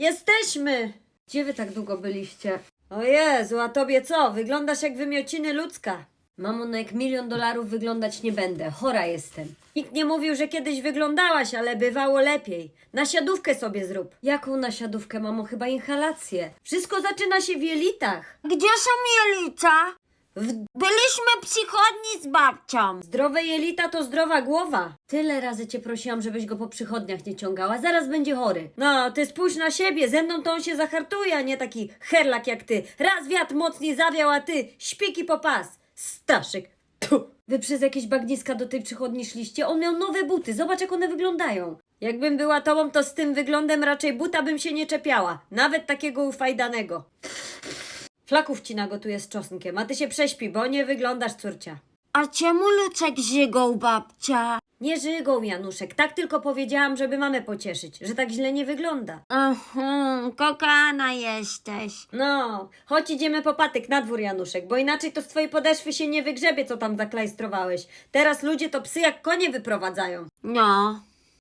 Jesteśmy! Gdzie wy tak długo byliście? O Jezu, a tobie co? Wyglądasz jak wymiociny ludzka. Mamo, no jak milion dolarów wyglądać nie będę. Chora jestem. Nikt nie mówił, że kiedyś wyglądałaś, ale bywało lepiej. Nasiadówkę sobie zrób. Jaką nasiadówkę, mamo? Chyba inhalację. Wszystko zaczyna się w jelitach. Gdzie są jelita? Byliśmy przychodni z babcią. Zdrowe jelita to zdrowa głowa. Tyle razy cię prosiłam, żebyś go po przychodniach nie ciągała. Zaraz będzie chory. No, ty spójrz na siebie. Ze mną to on się zahartuje, a nie taki herlak jak ty. Raz wiatr mocniej zawiał, a ty śpiki po pas. Staszek. Tu. Wy przez jakieś bagniska do tej przychodni szliście? On miał nowe buty. Zobacz, jak one wyglądają. Jakbym była tobą, to z tym wyglądem raczej buta bym się nie czepiała. Nawet takiego ufajdanego. Flaków ci nagotuję z czosnkiem, a ty się prześpi, bo nie wyglądasz, córcia. A czemu Luczek żygał babcia? Nie żygą, Januszek. Tak tylko powiedziałam, żeby mamę pocieszyć, że tak źle nie wygląda. Aha, kokana jesteś. No, chodź idziemy po patyk na dwór, Januszek, bo inaczej to z twojej podeszwy się nie wygrzebie, co tam zaklajstrowałeś. Teraz ludzie to psy jak konie wyprowadzają. No,